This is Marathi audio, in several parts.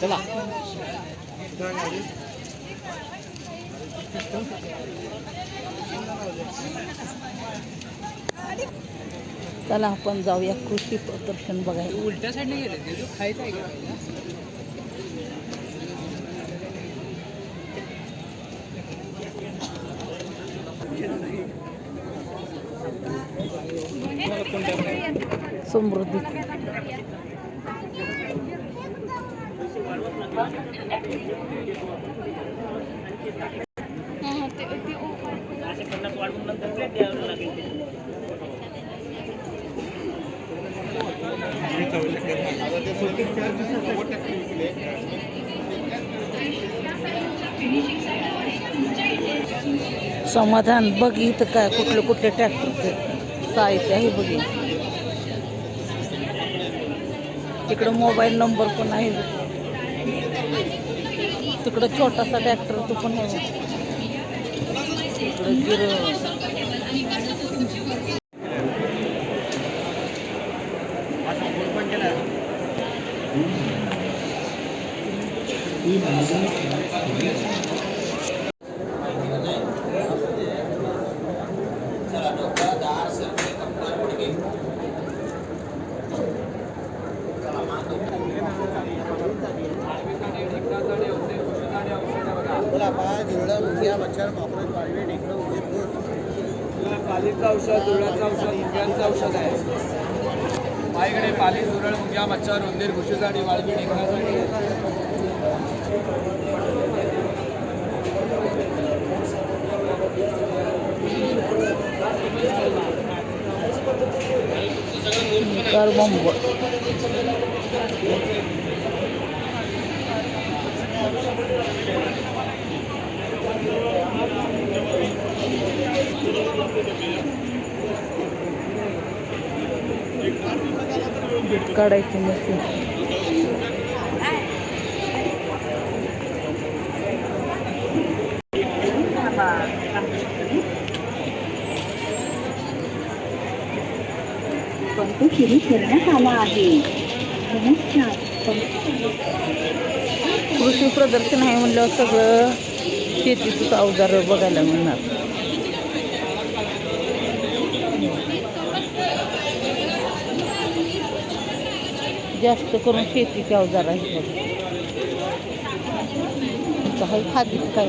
चला चला आपण जाऊया कृषी प्रदर्शन बघायला. उलट्या साईडने गेले खायचं आहे का? समृद्धी. समाधान, बघ इथं काय, कुठले कुठले ट्रॅक्टरचे साहित्य आहे बघ इथं. तिकडं मोबाईल नंबर पण आहे तिकडं छोटासा ट्रॅक्टर तो पण आहे तिकडं जिरं पालीचं औषध धुळ्याचं औषध मुंग्यांचं औषध आहे. माझ्याकडे पाली सुरळ मुंग्या मच्छर उंदीर घुशीसाठी वाळवी ढेकण्यासाठी करबंब काढायची मशीन. पंप सुरू करण्यात आला आहे. नमस्कार. कृषी प्रदर्शन आहे म्हणल्यावर सगळं. शेतीचं अवजार बघायला मिळणार जास्त करून शेतीचे अवजार आहेत बघा. इथं काय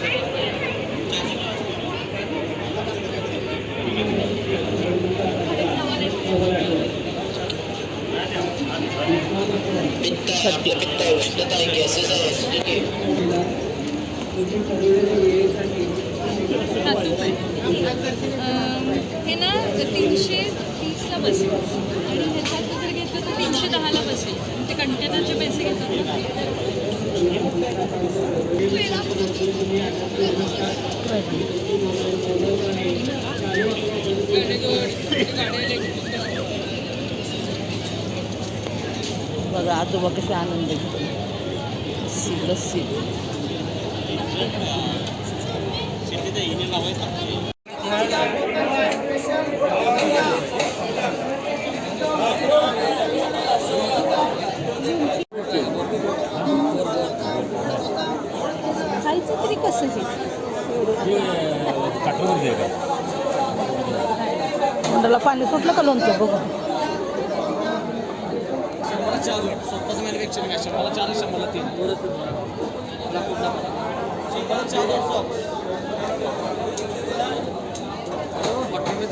हे साईड हे ना तीनशे तीसला बसेल. आणि ह्याच्यात जर घेतलं तर तीनशे दहाला बसेल. ते कंटेनरचे पैसे घेतात ना बघा आजोबा कसे आनंद घेतो लस्सी लस्सी खायचं तरी कसं हे तोंडाला पाणी सुटलं का लोणचं बघू शंभरला चार स्वतःच मॅन्युफॅक्चरिंग आहे. शंभरला चार शंभरला तीन. शंभरला चार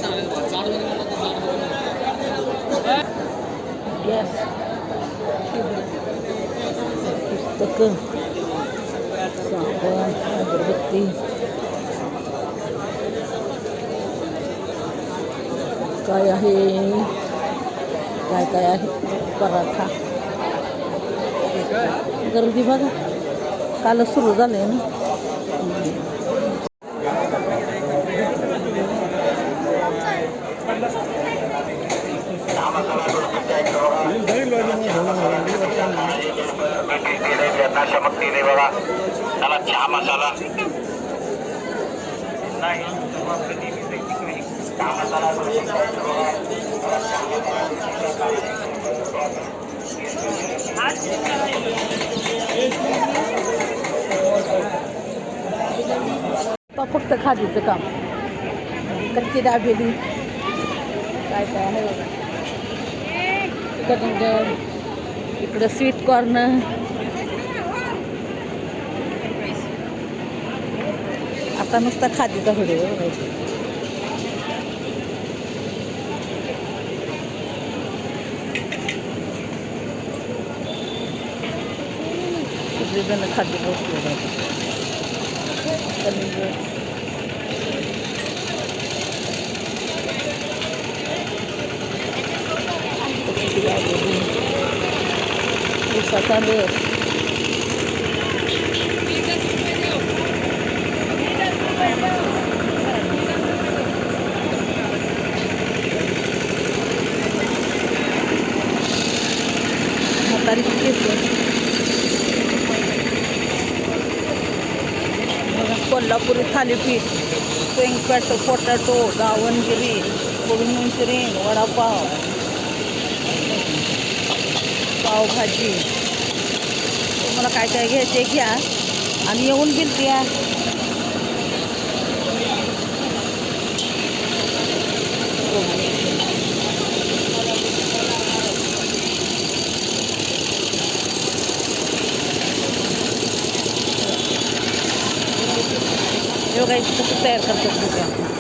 चांगले चारमध्ये म्हणलं तर चार गॅस पुस्तकं. साबण अगरबत्ती. काय आहे? काय काय आहे? पराठा. गर्दी बघा. कालच सुरू झालंय ना. त्याला चहा मसाला नाही. चहा मसाला फक्त खादीचं काम. कच्ची दाबेली काय काय आहे बघा. इकडं स्वीट कॉर्न आता नुसता खादीचा व्हिडिओ बघायचा सगळेजण खाद्य बसले जातात कलिंगड कच्ची दाबेली कोल्हापुरी थालीपीठ पेंगपॅटो पोटॅटो दावणगिरी कोबी मंचुरियन वडापाव पावभाजी. तुम्हाला काय काय घ्यायचे? घ्या. आणि येऊन बिल द्या eu resto de cerca, por exemplo.